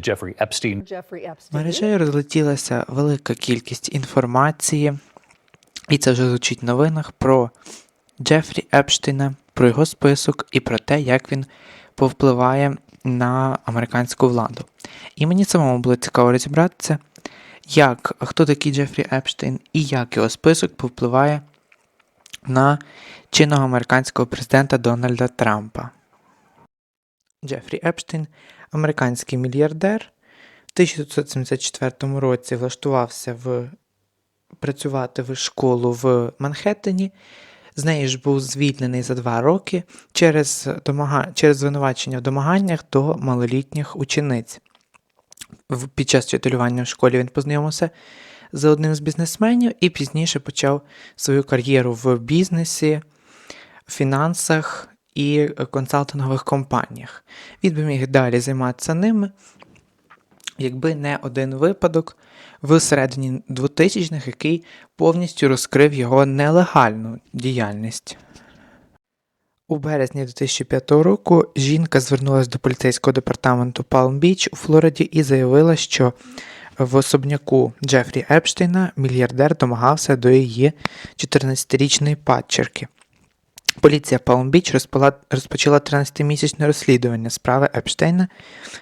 Jeffrey Epstein Jeffrey Epstein. Мережею розлетілася велика кількість інформації, і це вже звучить в новинах про Джефрі Епштейна, про його список і про те, як він повпливає на американську владу. І мені самому було цікаво розібратися, як хто такий Джефрі Епштейн і як його список повпливає на чинного американського президента Дональда Трампа. Джефрі Епштейн американський мільярдер. В 1974 році влаштувався в працювати в школу в Манхеттені. З неї ж був звільнений за два роки через, домага... через звинувачення в домаганнях до малолітніх учениць. Під час вчителювання в школі він познайомився з одним з бізнесменів і пізніше почав свою кар'єру в бізнесі, фінансах і консалтингових компаніях. Він би міг далі займатися ними, якби не один випадок в середині 2000-х, який повністю розкрив його нелегальну діяльність. У березні 2005 року жінка звернулася до поліцейського департаменту Палм-Біч у Флориді і заявила, що в особняку Джефрі Епштейна мільярдер домагався до її 14-річної падчерки. Поліція Палм-Біч розпочала 13-місячне розслідування справи Епштейна,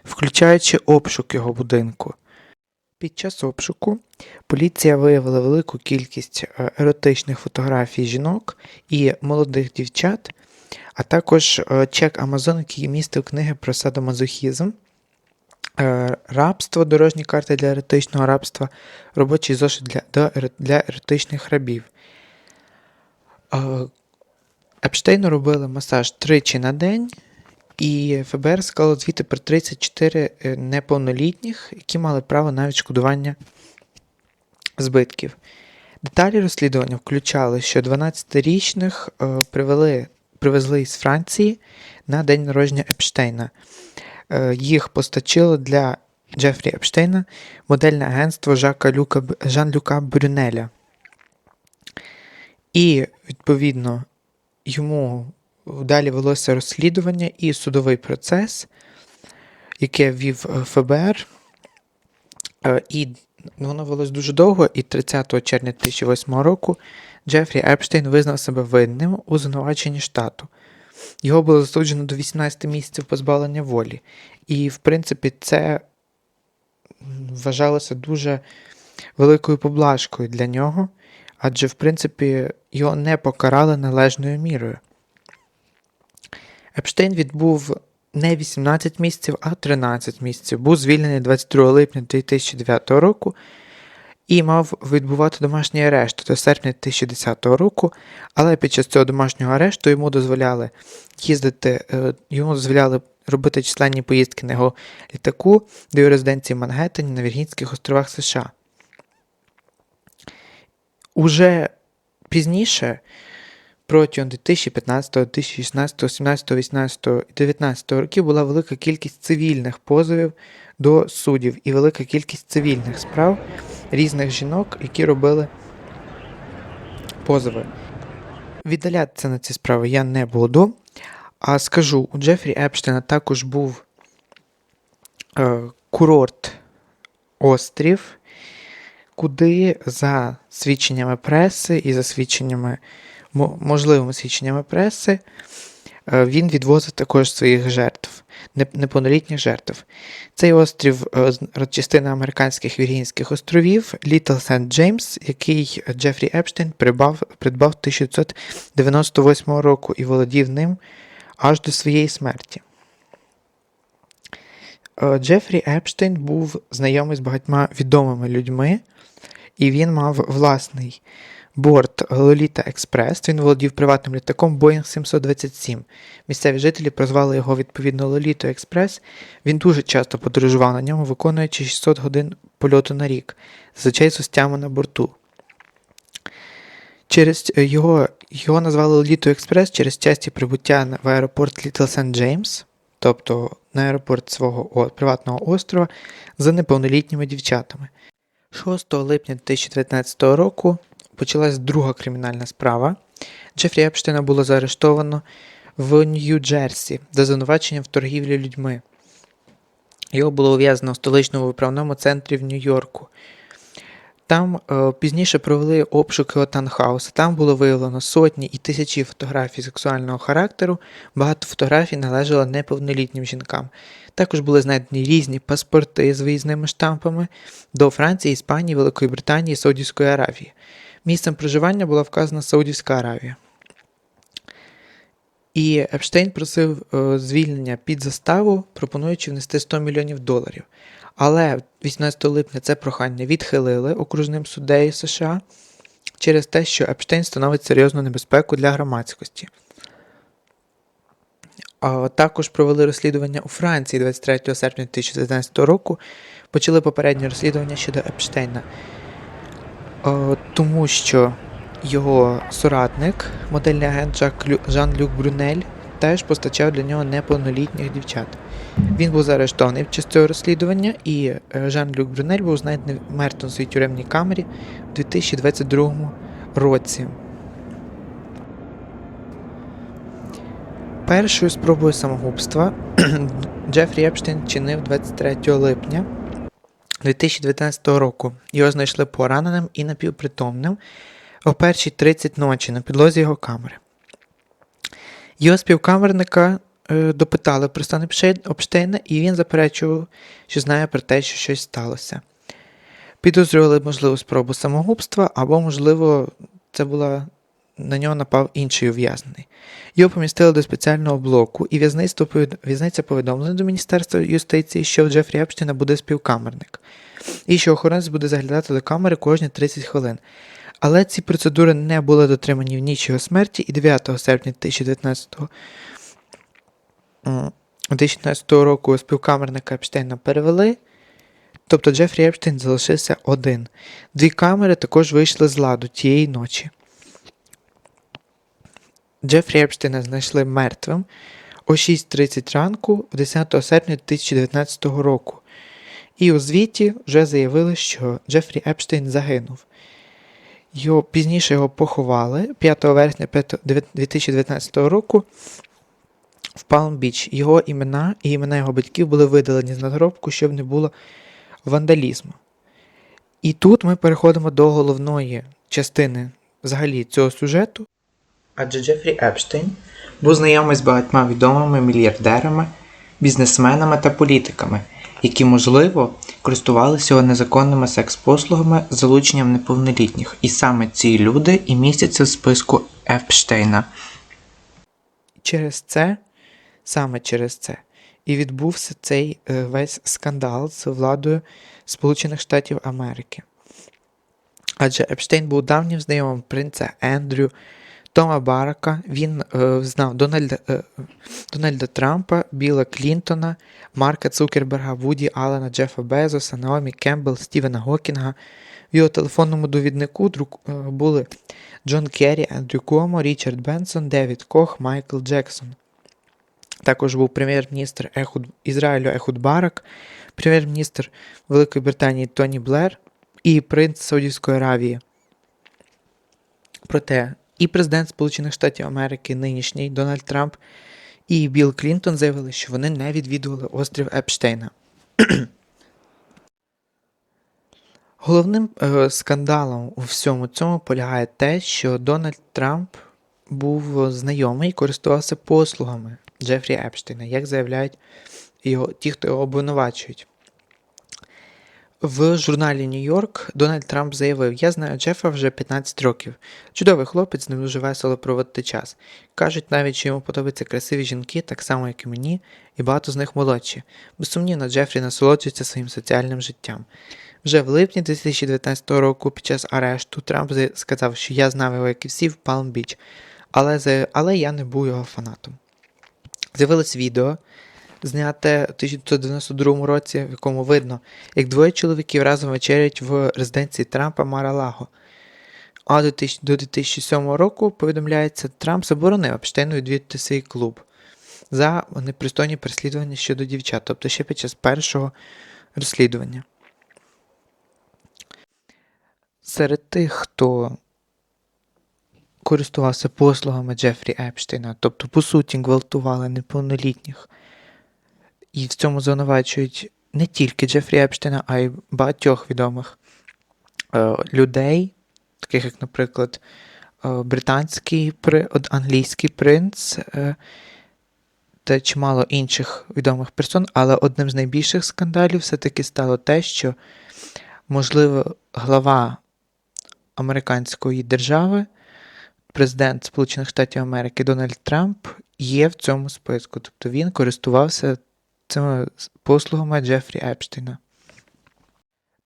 включаючи обшук його будинку. Під час обшуку поліція виявила велику кількість е, еротичних фотографій жінок і молодих дівчат, а також е, чек Амазон, який містив книги про садомазохізм, е, рабство, дорожні карти для еротичного рабства, робочий зошит для, для еротичних рабів. Епштейну робили масаж тричі на день, і ФБР склало звіти про 34 е, неповнолітніх, які мали право на відшкодування збитків. Деталі розслідування включали, що 12-річних е, привели, привезли із Франції на день народження Епштейна. Е, їх постачило для Джефрі Епштейна модельне агентство Жака Люка, Жан-Люка Брюнеля. І, відповідно, йому далі велося розслідування і судовий процес, яке вів е, ФБР. Е, І воно велось дуже довго, і 30 червня 2008 року Джефрі Епштейн визнав себе винним у звинуваченні штату. Його було засуджено до 18 місяців позбавлення волі. І, в принципі, це вважалося дуже великою поблажкою для нього, адже, в принципі, його не покарали належною мірою. Епштейн відбув не 18 місяців, а 13 місяців. Був звільнений 22 липня 2009 року і мав відбувати домашній арешт до серпня 2010 року, але під час цього домашнього арешту йому дозволяли їздити, е, йому дозволяли робити численні поїздки на його літаку до його резиденції Мангеттені на Віргінських островах США. Уже пізніше протягом 2015, 2016, 2017, 2018 і 2019 років була велика кількість цивільних позовів до суддів і велика кількість цивільних справ різних жінок, які робили позови. Віддалятися на ці справи я не буду. А скажу, у Джефрі Епштейна також був е, курорт острів, куди за свідченнями преси і за свідченнями можливими свідченнями преси, е, він відвозив також своїх жертв, не- неповнолітніх жертв. Цей острів е, частина американських Віргінських островів Літл Сент Джеймс, який Джефрі Епштейн придбав, придбав 1998 року і володів ним аж до своєї смерті. Е, Джефрі Епштейн був знайомий з багатьма відомими людьми, і він мав власний борт Лоліта Експрес. Він володів приватним літаком Boeing 727. Місцеві жителі прозвали його відповідно Лоліто Експрес. Він дуже часто подорожував на ньому, виконуючи 600 годин польоту на рік, зазвичай з гостями на борту. Через його, його назвали Лоліто Експрес через часті прибуття в аеропорт Літл Сент Джеймс, тобто на аеропорт свого приватного острова, з неповнолітніми дівчатами. 6 липня 2019 року почалась друга кримінальна справа. Джефрі Епштейна було заарештовано в Нью-Джерсі за звинуваченням в торгівлі людьми. Його було ув'язнено в столичному виправному центрі в Нью-Йорку. Там е, пізніше провели обшуки танхауса. Там було виявлено сотні і тисячі фотографій сексуального характеру. Багато фотографій належало неповнолітнім жінкам. Також були знайдені різні паспорти з виїзними штампами до Франції, Іспанії, Великої Британії, Саудівської Аравії. Місцем проживання була вказана Саудівська Аравія. І Епштейн просив е, звільнення під заставу, пропонуючи внести 100 мільйонів доларів. Але 18 липня це прохання відхилили окружним суддею США через те, що Епштейн становить серйозну небезпеку для громадськості. Також провели розслідування у Франції 23 серпня 2019 року. Почали попереднє розслідування щодо Епштейна, Е, тому що його соратник, модельний агент Жан-Люк Брюнель, теж постачав для нього неповнолітніх дівчат. Він був заарештований під час цього розслідування, і е, Жан-Люк Брюнель був знайдений мертвим у своїй тюремній камері у 2022 році. Першою спробою самогубства Джефрі Епштейн чинив 23 липня 2019 року. Його знайшли пораненим і напівпритомним о першій 30 ночі на підлозі його камери. Його співкамерника допитали про стан Епштейна, і він заперечував, що знає про те, що щось сталося. Підозрювали, можливо, спробу самогубства, або, можливо, це була на нього напав інший ув'язнений. Його помістили до спеціального блоку, і в'язниця повідомлена до Міністерства юстиції, що у Джефрі Епштейна буде співкамерник, і що охоронець буде заглядати до камери кожні 30 хвилин. Але ці процедури не були дотримані в ніч його смерті, і 9 серпня 2019, м, 2019 року співкамерника Епштейна перевели. Тобто Джефрі Епштейн залишився один. Дві камери також вийшли з ладу тієї ночі. Джефрі Епштейна знайшли мертвим о 6.30 ранку 10 серпня 2019 року. І у звіті вже заявили, що Джефрі Епштейн загинув. Його, пізніше його поховали 5 вересня 2019 року в Палм-Біч. Його імена і імена його батьків були видалені з надгробку, щоб не було вандалізму. І тут ми переходимо до головної частини взагалі цього сюжету. Адже Джефрі Епштейн був знайомий з багатьма відомими мільярдерами, бізнесменами та політиками, які, можливо, користувалися його незаконними секс-послугами з залученням неповнолітніх. І саме ці люди і містяться в списку Епштейна. Через це, саме через це, і відбувся цей е, весь скандал з владою Сполучених Штатів Америки. Адже Епштейн був давнім знайомим принца Ендрю, Тома Барака, він е, знав Дональда, е, Дональда Трампа, Біла Клінтона, Марка Цукерберга, Вуді Аллена, Джефа Безоса, Наомі Кембл, Стівена Гокінга. В його телефонному довіднику друк, е, були Джон Керрі, Ендрю Куомо, Річард Бенсон, Девід Кох, Майкл Джексон. Також був прем'єр-міністр Ехуд, Ізраїлю Ехуд Барак, прем'єр-міністр Великої Британії Тоні Блер і принц Саудівської Аравії. Проте і президент Сполучених Штатів Америки, нинішній Дональд Трамп, і Білл Клінтон заявили, що вони не відвідували острів Епштейна. Головним е, скандалом у всьому цьому полягає те, що Дональд Трамп був знайомий і користувався послугами Джефрі Епштейна, як заявляють його, ті, хто його обвинувачують. В журналі Нью-Йорк Дональд Трамп заявив: Я знаю Джефа вже 15 років. Чудовий хлопець, з ним дуже весело проводити час. Кажуть навіть, що йому подобаються красиві жінки, так само, як і мені, і багато з них молодші. Безсумнівно, Джефрі насолоджується своїм соціальним життям. Вже в липні 2019 року, під час арешту, Трамп сказав, що я знав його, як і всі, в Палм-Біч, але, але я не був його фанатом. З'явилось відео, зняте у 1992 році, в якому видно, як двоє чоловіків разом вечерять в резиденції Трампа Мара-Лаго. А до 2000 до 2007 року, повідомляється, Трамп заборонив Епштейну відвідати свій клуб за непристойні переслідування щодо дівчат, тобто ще під час першого розслідування. Серед тих, хто користувався послугами Джефрі Епштейна, тобто, по суті, гвалтували неповнолітніх, і в цьому звинувачують не тільки Джефрі Епштейна, а й багатьох відомих е, людей, таких як, наприклад, е, британський англійський принц е, та чимало інших відомих персон, але одним з найбільших скандалів все-таки стало те, що, можливо, глава американської держави, президент Сполучених Штатів Америки Дональд Трамп є в цьому списку. Тобто він користувався цими послугами Джефрі Епштейна.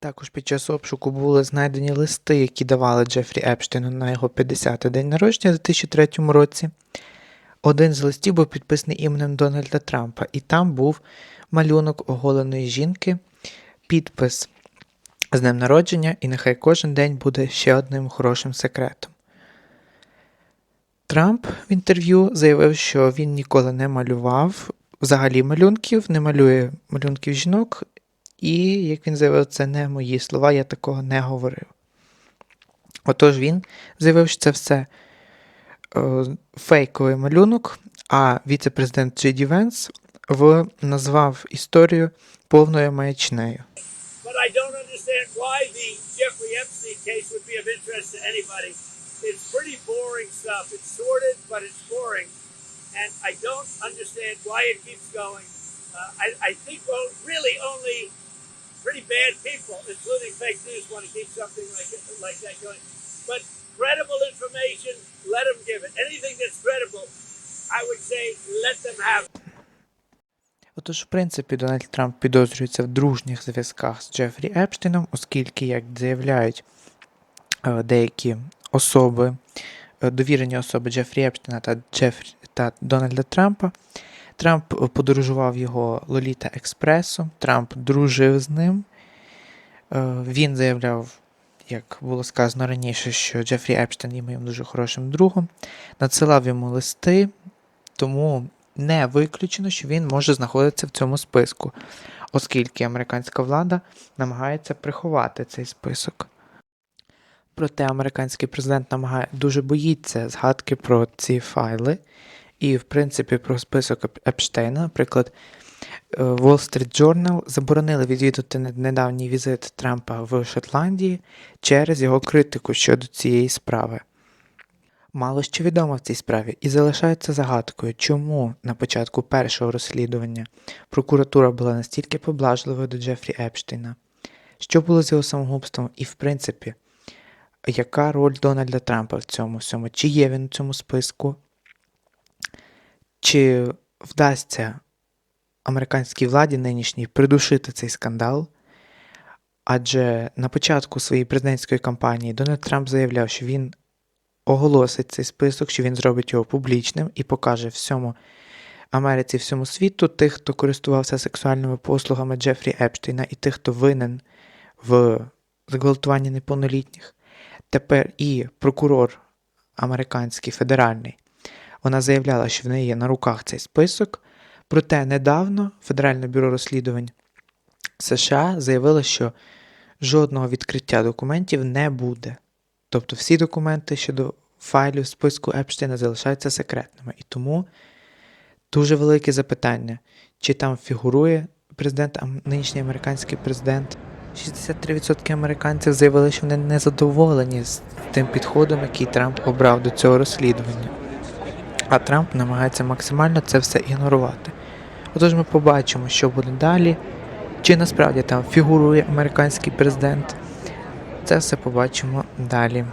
Також під час обшуку були знайдені листи, які давали Джефрі Епштейну на його 50-й день народження у 2003 році. Один з листів був підписаний іменем Дональда Трампа, і там був малюнок оголеної жінки, підпис з днем народження, і нехай кожен день буде ще одним хорошим секретом. Трамп в інтерв'ю заявив, що він ніколи не малював взагалі малюнків, не малює малюнків жінок, і, як він заявив, це не мої слова, я такого не говорив. Отож він заявив, що це все е, фейковий малюнок, а віце-президент Джей Ді Венс в, назвав історію повною маячнею. But I don't understand why the Jeffrey Epstein case would be of interest to anybody. It's pretty boring stuff. It's sordid, but it's boring. And I don't understand why it keeps going. Uh, I, I think well, really only pretty bad people, including fake news, want to keep something like, like that going. But credible information, let them give it. Anything that's credible, I would say let them have it. Отож, в принципі, Дональд Трамп підозрюється в дружніх зв'язках з Джефрі Епштейном, оскільки, як заявляють е, деякі особи, е, довірені особи Джефрі Епштейна та, Джефрі, та Дональда Трампа, Трамп подорожував його Лоліта Експресом, Трамп дружив з ним. Е, Він заявляв, як було сказано раніше, що Джефрі Епштейн є моїм дуже хорошим другом, надсилав йому листи, тому не виключено, що він може знаходитися в цьому списку, оскільки американська влада намагається приховати цей список. Проте американський президент намагає дуже боїться згадки про ці файли і, в принципі, про список Епштейна. Наприклад, е, Wall Street Journal заборонили відвідати недавній візит Трампа в Шотландії через його критику щодо цієї справи. Мало що відомо в цій справі і залишається загадкою, чому на початку першого розслідування прокуратура була настільки поблажливою до Джефрі Епштейна, що було з його самогубством, і, в принципі, яка роль Дональда Трампа в цьому всьому? Чи є він у цьому списку? Чи вдасться американській владі нинішній придушити цей скандал? Адже на початку своєї президентської кампанії Дональд Трамп заявляв, що він оголосить цей список, що він зробить його публічним і покаже всьому Америці, всьому світу тих, хто користувався сексуальними послугами Джефрі Епштейна, і тих, хто винен в зґвалтуванні неповнолітніх. Тепер і прокурор американський федеральний вона заявляла, що в неї є на руках цей список. Проте недавно Федеральне бюро розслідувань США заявило, що жодного відкриття документів не буде. Тобто всі документи щодо файлів списку Епштейна залишаються секретними. І тому дуже велике запитання, чи там фігурує президент, нинішній американський президент. 63% американців заявили, що вони не задоволені з тим підходом, який Трамп обрав до цього розслідування. А Трамп намагається максимально це все ігнорувати. Отож ми побачимо, що буде далі, чи насправді там фігурує американський президент. Це все побачимо далі.